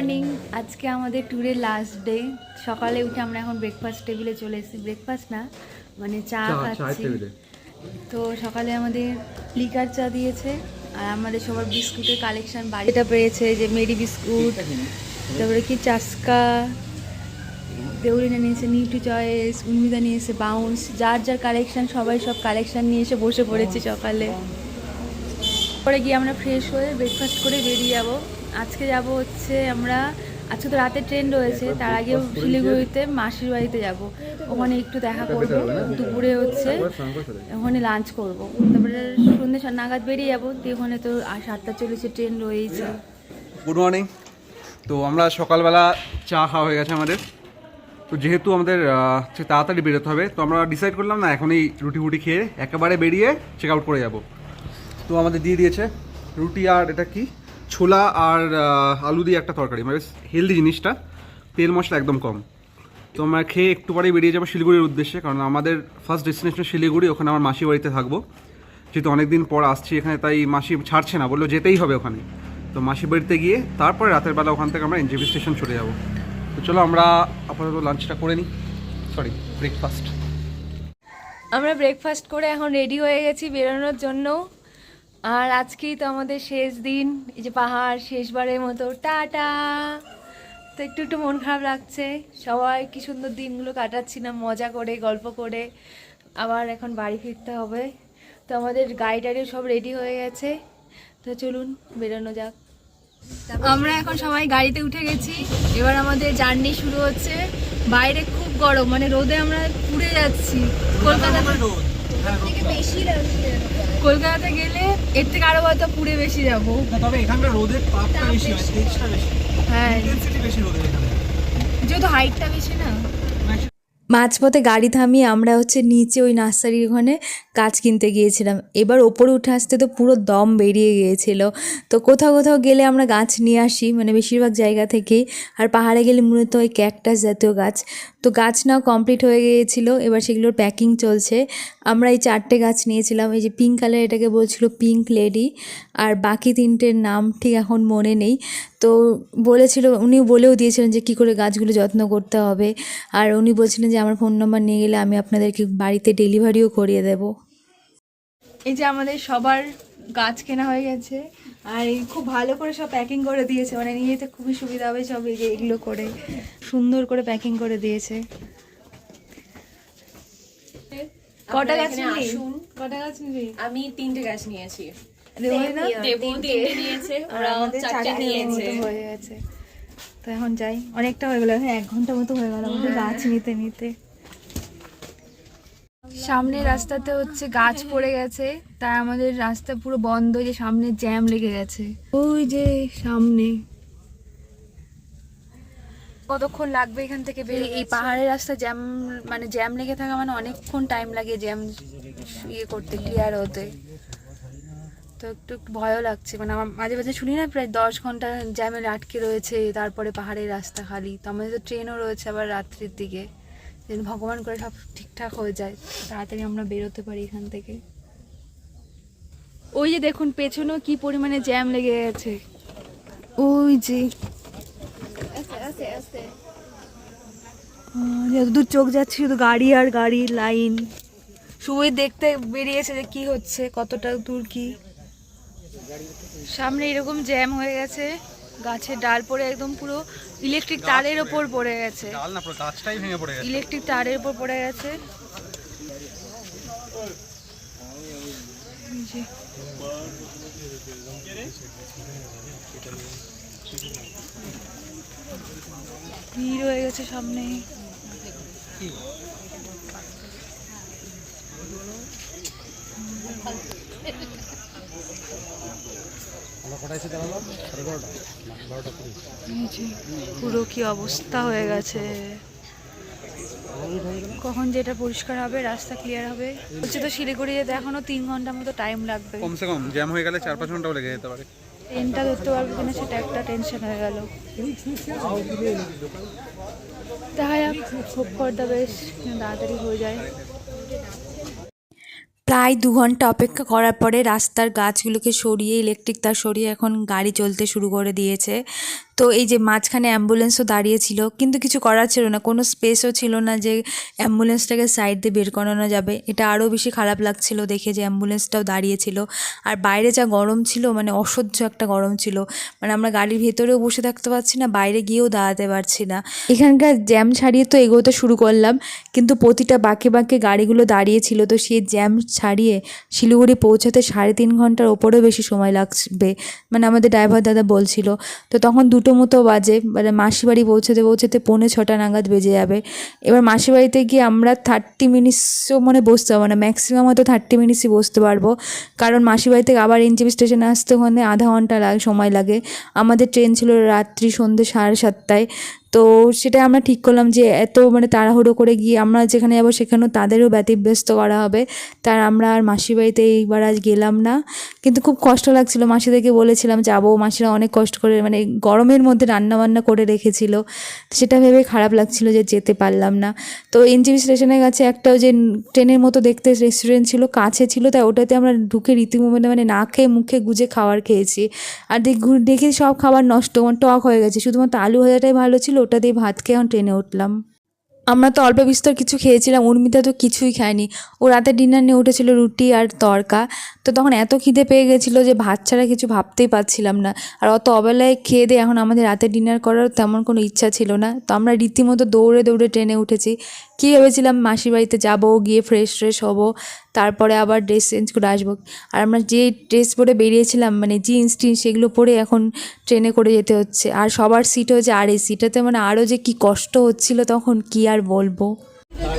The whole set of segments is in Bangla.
মর্নিং আজকে আমাদের ট্যুরের লাস্ট ডে সকালে উঠে আমরা এখন ব্রেকফাস্ট টেবিলে চলে এসেছি। ব্রেকফাস্ট না মানে চা খাচ্ছি। তো সকালে আমাদের লিকার চা দিয়েছে। আর আমাদের সবার বিস্কুটের কালেকশন বাড়িটা পেয়েছে যে মেরি বিস্কুট তারপরে কি চাস্কা দেউরিনা নিয়েছে নিউট্রি চয়েস উন্মিতা নিয়েছে বাউন্স যার যার কালেকশন সবাই সব কালেকশন নিয়ে এসে বসে পড়েছে সকালে। পরে গিয়ে আমরা ফ্রেশ হয়ে ব্রেকফাস্ট করে বেরিয়ে যাব। আজকে যাব হচ্ছে আমরা আজকে তো রাতে ট্রেন রয়েছে তার আগে শিলিগুড়িতে মাসির বাড়িতে যাব। ওখানে একটু দেখা করব দুপুরে হচ্ছে ওখানে লাঞ্চ করব। তারপরে সন্ধ্যে নাগাদ বেরিয়ে যাব দিয়ে ওখানে তো সাতটা চল্লিশে ট্রেন রয়েছে। গুড মর্নিং তো আমরা সকালবেলা চা খাওয়া হয়ে গেছে আমাদের। তো যেহেতু আমাদের হচ্ছে তাড়াতাড়ি বেরোতে হবে তো আমরা ডিসাইড করলাম না এখনই রুটি ফুটি খেয়ে একেবারে বেরিয়ে চেক আউট করে যাব। তো আমাদের দিয়ে দিয়েছে রুটি আর এটা কি? ছোলা আর আলু দিয়ে একটা তরকারি মানে হেলদি জিনিসটা। তেল মশলা একদম কম। তো আমরা খেয়ে একটু পরেই বেরিয়ে যাব শিলিগুড়ির উদ্দেশ্যে, কারণ আমাদের ফার্স্ট ডেস্টিনেশন শিলিগুড়ি, ওখানে আমার মাসি বাড়িতে থাকব। যেহেতু অনেকদিন পর আসছি এখানে, তাই মাসি ছাড়ছে না, বলল যেতেই হবে ওখানে। তো মাসি বাড়িতে গিয়ে তারপরে রাতের বেলা ওখান থেকে আমরা এনজেপি স্টেশন চলে যাব। তো চলো আমরা আপাতত লাঞ্চটা করে নিই। সরি ব্রেকফাস্ট আমরা ব্রেকফাস্ট করে এখন রেডি হয়ে গেছি বেরোনোর জন্য আর আজকেই তো আমাদের শেষ দিন এই যে পাহাড় শেষবারের মতো টাটা! তো একটু একটু মন খারাপ লাগছে। সবাই কি সুন্দর দিনগুলো কাটাচ্ছিলাম মজা করে গল্প করে। আবার এখন বাড়ি ফিরতে হবে। তো আমাদের গাড়ি টাড়ি সব রেডি হয়ে গেছে। তো চলুন বেরোনো যাক। আমরা এখন সবাই গাড়িতে উঠে গেছি। এবার আমাদের জার্নি শুরু হচ্ছে। বাইরে খুব গরম মানে রোদে আমরা পুড়ে যাচ্ছি। কলকাতা কলকাতাতে গেলে এর থেকে আরও হয়তো পুড়ে বেশি যাব। তবে এখানকার রোদের তাপটা বেশি হয় তেজটা বেশি। হ্যাঁ। ইন্টেন্সিটি বেশি রোদের এখানে। যেহেতু হাইটটা বেশি না। মাঝপথে গাড়ি থামিয়ে আমরা হচ্ছে নিচে ওই নার্সারির ওখানে গাছ কিনতে গিয়েছিলাম। এবার ওপরে উঠে আসতে তো পুরো দম বেরিয়ে গিয়েছিল। তো কোথাও কোথাও গেলে আমরা গাছ নিয়ে আসি মানে বেশিরভাগ জায়গা থেকেই। আর পাহাড়ে গেলে মূলত ওই ক্যাকটাস জাতীয় গাছ। তো গাছ নাও কমপ্লিট হয়ে গিয়েছিল, এবার সেগুলোর প্যাকিং চলছে। আমরা এই চারটে গাছ নিয়েছিলাম, এই যে পিঙ্ক কালার এটাকে বলছিল পিঙ্ক লেডি আর বাকি তিনটের নাম ঠিক এখন মনে নেই। তো বলেছিল উনি বলেও দিয়েছিলেন যে কী করে গাছগুলো যত্ন করতে হবে। আর উনি বলছিলেন যে আমার ফোন নাম্বার নিয়ে গেলে আমি আপনাদেরকে বাড়িতে ডেলিভারিও করিয়ে দেবো। এই যে আমাদের সবার গাছ কেনা হয়ে গেছে। আর এই খুব ভালো করে সব প্যাকিং করে দিয়েছে। মানে নিয়ে যেতে খুবই সুবিধা হবে সব এই যে এগুলো করে। সুন্দর করে প্যাকিং করে দিয়েছে। কটা গাছ নিলি? কটা গাছ নিলি? আমি তিনটে গাছ নিয়েছি। হয়ে গেছে। তো এখন যাই অনেকটা হয়ে গেল এক ঘণ্টা মতো হয়ে গেল আমাদের গাছ নিতে নিতে। সামনে রাস্তাতে হচ্ছে গাছ পড়ে গেছে তাই আমাদের রাস্তা পুরো বন্ধ যে সামনে জ্যাম লেগে গেছে। ওই যে সামনে। কতক্ষণ লাগবে এখান থেকে বেরিয়ে এই পাহাড়ের রাস্তা জ্যাম মানে জ্যাম লেগে থাকা মানে অনেকক্ষণ টাইম লাগে জ্যাম ইয়ে করতে ক্লিয়ার হতে। তো একটু একটু ভয়ও লাগছে। মানে আমার মাঝে মাঝে শুনি না, প্রায় দশ ঘণ্টা জ্যামে আটকে রয়েছে, তারপরে পাহাড়ের রাস্তা খালি। তো আমাদের তো ট্রেনও রয়েছে আবার রাত্রির দিকে। যেন ভগবান করে সব ঠিকঠাক হয়ে যায়। তাড়াতাড়ি আমরা বেরোতে পারি এখান থেকে। ওই যে দেখুন, পেছনেও কি পরিমাণে জ্যাম লেগে গেছে। ওই যে। যতদূর চোখ যাচ্ছে, শুধু গাড়ি আর গাড়ি লাইন শুভই দেখতে বেরিয়েছে যে কি হচ্ছে, কতটা দূর কি। সামনে এরকম জ্যাম হয়ে গেছে গাছের ডাল পড়ে একদম পুরো ইলেকট্রিক তারের ওপর পড়ে গেছে। ডাল না পুরো গাছটাই ভেঙে পড়ে গেছে। ইলেকট্রিক তারের ওপর পড়ে গেছে। ভিড় হয়ে গেছে সামনে। পুরো কি অবস্থা হয়ে গেছে। কখন যেটা পরিষ্কার হবে রাস্তা ক্লিয়ার হবে। হচ্ছে তো শিলিগুড়ি যেতে এখনও তিন ঘণ্টা মতো টাইম লাগবে। কমসে কম জ্যাম হয়ে গেলে চার পাঁচ ঘন্টাও লেগে যেতে পারে। ট্রেনটা ধরতে পারবে কিনা সেটা একটা টেনশন হয়ে গেল। দেখা যাক হোপ ফর দ্য বেস্ট তাড়াতাড়ি হয়ে যায়। প্রায় দু ঘণ্টা অপেক্ষা করার পরে রাস্তার গাছগুলোকে সরিয়ে ইলেকট্রিক তার সরিয়ে এখন গাড়ি চলতে শুরু করে দিয়েছে। তো এই যে মাঝখানে অ্যাম্বুলেন্সও দাঁড়িয়েছিল, কিন্তু কিছু করার ছিল না। কোনো স্পেসও ছিল না যে অ্যাম্বুলেন্সটাকে সাইড দিয়ে বের করানো যাবে। এটা আরও বেশি খারাপ লাগছিল দেখে যে অ্যাম্বুলেন্সটাও দাঁড়িয়েছিল। আর বাইরে যা গরম ছিল মানে অসহ্য একটা গরম ছিল। মানে আমরা গাড়ির ভেতরেও বসে থাকতে পারছি না, বাইরে গিয়েও দাঁড়াতে পারছি না। এখানকার জ্যাম ছাড়িয়ে তো এগোতে শুরু করলাম, কিন্তু প্রতিটা বাঁকে বাঁকে গাড়িগুলো দাঁড়িয়েছিল। তো সেই জ্যাম ছাড়িয়ে শিলিগুড়ি পৌঁছাতে সাড়ে তিন ঘণ্টার ওপরেও বেশি সময় লাগবে মানে আমাদের ড্রাইভার দাদা বলছিল। তো তখন দুটো মতো বাজে মানে মাসি বাড়ি পৌঁছতে পৌঁছতে পৌনে ছটা নাগাদ বেজে যাবে। এবার মাসি বাড়িতে গিয়ে আমরা থার্টি মিনিটসও মানে বসতে পারব না ম্যাক্সিমাম হয়তো থার্টি মিনিটসই বসতে পারব। কারণ মাসি বাড়ি থেকে আবার এনজিপি স্টেশনে আসতে ওখানে আধা ঘণ্টা লাগে, সময় লাগে। আমাদের ট্রেন ছিল রাত্রি সন্ধ্যে সাড়ে সাতটায়। তো সেটা আমরা ঠিক করলাম যে এত মানে তাড়াহুড়ো করে গিয়ে আমরা যেখানে যাব সেখানেও তাদেরও ব্যতিব্যস্ত করা হবে। তার আমরা আর মাসির বাড়িতে এইবার আজ গেলাম না। কিন্তু খুব কষ্ট লাগছিল। মাসিদেরকে বলেছিলাম যাব মাসিরা অনেক কষ্ট করে মানে গরমের মধ্যে রান্না বান্না করে রেখেছিল। সেটা ভেবে খারাপ লাগছিল যে যেতে পারলাম না। তো এনজিবি স্টেশনের কাছে একটা যে ট্রেনের মতো দেখতে রেস্টুরেন্ট ছিল, কাছে ছিল, তাই ওটাতে আমরা ঢুকে রীতিমতো মানে না খেয়ে মুখে গুজে খাবার খেয়েছি। আর দেখ দেখি সব খাবার নষ্ট মানে টক হয়ে গেছে। শুধুমাত্র আলু ভাজাটাই ভালো ছিল ওটা দিয়ে ভাত খেয়ে ট্রেনে উঠলাম। আমরা তো অল্প বিস্তর কিছু খেয়েছিলাম, উর্মিতা তো কিছুই খায়নি। ও রাতে ডিনার নিয়ে উঠেছিল রুটি আর তরকা। তো তখন এত খিদে পেয়ে গেছিল যে ভাত ছাড়া কিছু ভাবতেই পারছিলাম না। আর অত অবেলায় খেয়ে দিয়ে এখন আমাদের রাতে ডিনার করার তেমন কোনো ইচ্ছা ছিল না। তো আমরা রীতিমতো দৌড়ে দৌড়ে ট্রেনে উঠেছি। কী ভেবেছিলাম মাসির বাড়িতে যাব গিয়ে ফ্রেশ ফ্রেশ হব তারপরে আবার ড্রেস চেঞ্জ করে আসব। আর আমরা যে ড্রেস পরে বেরিয়েছিলাম মানে জিন্স টিন্স সেগুলো পরে এখন ট্রেনে করে যেতে হচ্ছে। আর সবার সিট হচ্ছে আর এই সিটাতে মানে আরও যে কি কষ্ট হচ্ছিল তখন কি আর বলব?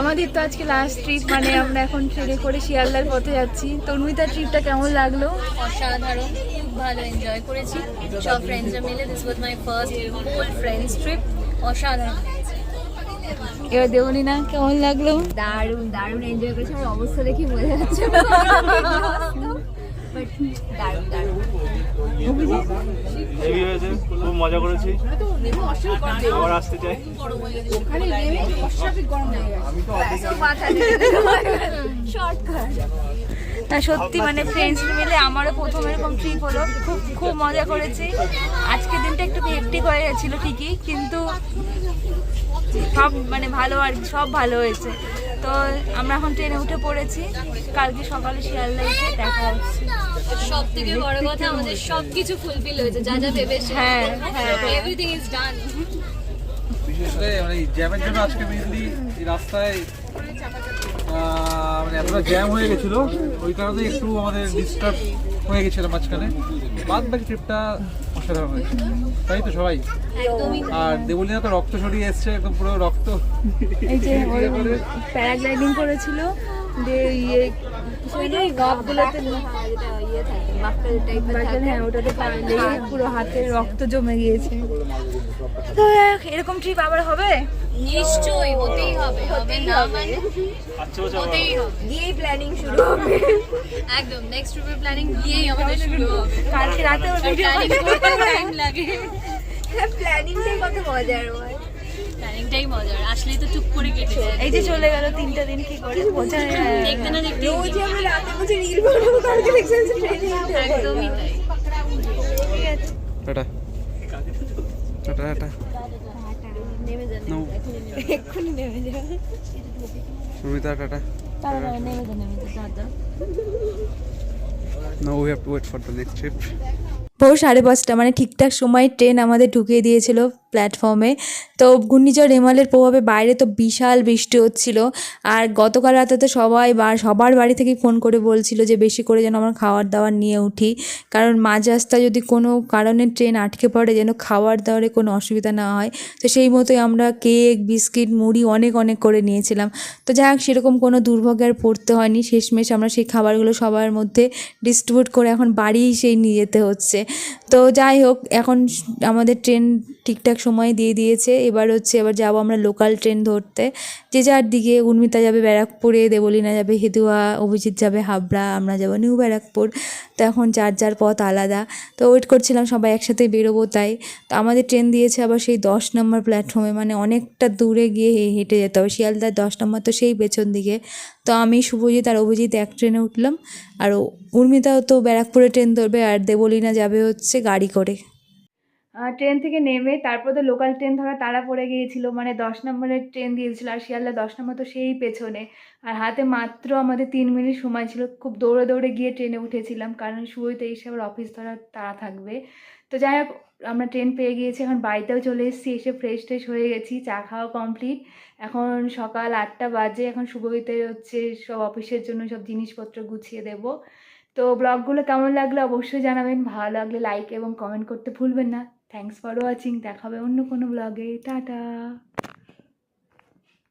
আমাদের তো আজকে লাস্ট ট্রিপ মানে আমরা এখন ট্রেনে করে শিয়ালদার পথে যাচ্ছি। তন্মিতার ট্রিপটা কেমন লাগল? অসাধারণ খুব ভালো এনজয় করেছি। সব ফ্রেন্ডসরা মিলে this was my first whole friends trip অসাধারণ। এবার দেবনি না কেমন লাগল? দারুণ দারুণ এনজয় করেছি। আমার অবস্থা দেখে বোঝা যাচ্ছে। খুব মজা করেছি। আবার আসতে চাই। না সত্যি মানে ফ্রেন্ডস মিলে আমারও প্রথম এরকম ট্রিপ হলো। খুব খুব মজা করেছি। আজকের দিনটা একটু হেক্টিক হয়ে গেছিল ঠিকই কিন্তু সব মানে ভালো আর কি, সব ভালো হয়েছে। তো আমরা এখন ট্রেনে উঠে পড়েছি। কালকে সকালে শিয়ালদা এসে দেখা হচ্ছে। সব থেকে বড় কথা আমাদের সব কিছু ফুলফিল হয়েছে যা যা ভেবেছি হ্যাঁ, হ্যাঁ। এভরিথিং ইজ ডান বিশেষ করে মানে জ্যামের জন্য আজকে মেনলি এই রাস্তায় মানে এতটা জ্যাম হয়ে গেছিল ওই কারণে একটু আমাদের ডিস্টার্ব হয়ে গেছিল মাঝখানে। বাদ বাকি ট্রিপটা অসাধারণ হয়েছে। তাই তো সবাই? আর দেবলিনা তো রক্ত সরিয়ে এসছে একদম পুরো রক্ত। এই যে প্যারাগ্লাইডিং করেছিল যে ইয়ে ইয়ে হ্যাঁ পুরো হাতে রক্ত জমে গিয়েছে। তো এরকম ট্রিপ আবার হবে? নিশ্চয়ই হতেই হবে হবে না মানে আচ্ছা হতেই হবে। দিয়েই প্ল্যানিং শুরু হবে। একদম নেক্সট ট্রিপের প্ল্যানিং দিয়েই আমাদের শুরু হবে। কালকে রাতে প্ল্যানিং করতে টাইম লাগে। প্ল্যানিংটাই কত মজার হয় প্ল্যানিংটাই মজার। আসলেই তো টুক করে কেটে যায়। এই যে চলে গেল তিনটা দিন কি করে? বোঝা দেখতে না দেখতে রোজ আমরা রাতে বসে রিল বানাবো কালকে দেখছেন ট্রেনে একদমই তাই। ঠিক আছে। Tata. Tata Sumita we have to wait for the next trip. ভোর সাড়ে পাঁচটা মানে ঠিকঠাক সময় ট্রেন আমাদের ঢুকিয়ে দিয়েছিল। প্ল্যাটফর্মে তো ঘূর্ণিঝড় রেমালের প্রভাবে বাইরে তো বিশাল বৃষ্টি হচ্ছিল। আর গতকাল রাতে তো সবাই বা, সবার বাড়ি থেকে ফোন করে বলছিল যে, বেশি করে যেন আমরা খাবার দাবার নিয়ে উঠি। কারণ মাঝ রাস্তায় যদি কোনো কারণে ট্রেন আটকে পড়ে, যেন খাবার দাবারে কোনো অসুবিধা না হয়। তো সেই মতোই আমরা কেক, বিস্কিট, মুড়ি অনেক অনেক করে নিয়েছিলাম। তো যাই হোক, সেরকম কোনো দুর্ভোগে আর পড়তে হয়নি। শেষমেশ আমরা সেই খাবারগুলো সবার মধ্যে ডিস্ট্রিবিউট করে এখন বাড়ি সেই নিয়ে যেতে হচ্ছে। তো যাই হোক, এখন আমাদের ট্রেন ঠিকঠাক সময় দিয়ে দিয়েছে। এবার হচ্ছে, এবার যাব আমরা লোকাল ট্রেন ধরতে। যে যার দিকে উর্মিতা যাবে ব্যারাকপুরে, দেবলিনা যাবে হেদুয়া অভিজিৎ যাবে হাবড়া, আমরা যাব নিউ ব্যারাকপুর। তো এখন যার যার পথ আলাদা। তো ওয়েট করছিলাম সবাই একসাথে বেরোবো তাই। তো আমাদের ট্রেন দিয়েছে আবার সেই দশ নম্বর প্ল্যাটফর্মে মানে অনেকটা দূরে গিয়ে হেঁটে যেতে হবে। শিয়ালদার দশ নম্বর তো সেই পেছন দিকে। তো আমি, শুভজিৎ আর অভিজিৎ এক ট্রেনে উঠলাম। আর উর্মিতাও তো ব্যারাকপুরে ট্রেন ধরবে আর দেবলিনা যাবে হচ্ছে গাড়ি করে। ট্রেন থেকে নেমে তারপর তো লোকাল ট্রেন ধরা তাড়া পড়ে গিয়েছিল মানে দশ নম্বরের ট্রেন দিয়েছিল আর শিয়ালদা দশ নম্বর তো সেই পেছনে। আর হাতে মাত্র আমাদের তিন মিনিট সময় ছিল, খুব দৌড়ে দৌড়ে গিয়ে ট্রেনে উঠেছিলাম, কারণ শুরুতে এসে আবার অফিস ধরার তাড়া থাকবে। তো যাই হোক, আমরা ট্রেন পেয়ে গিয়েছি, এখন বাড়িতেও চলে এসেছি, এসে ফ্রেশ ট্রেশ হয়ে গেছি, চা খাওয়া কমপ্লিট এখন সকাল আটটা বাজে, এখন শুভইতে হচ্ছে সব অফিসের জন্য সব জিনিসপত্র গুছিয়ে দেব। তো ব্লগগুলো কেমন লাগল অবশ্যই জানাবেন, ভালো লাগলে লাইক এবং কমেন্ট করতে ভুলবেন না। থ্যাংকস ফর ওয়াচিং দেখাবে অন্য কোনো ব্লগে টাটা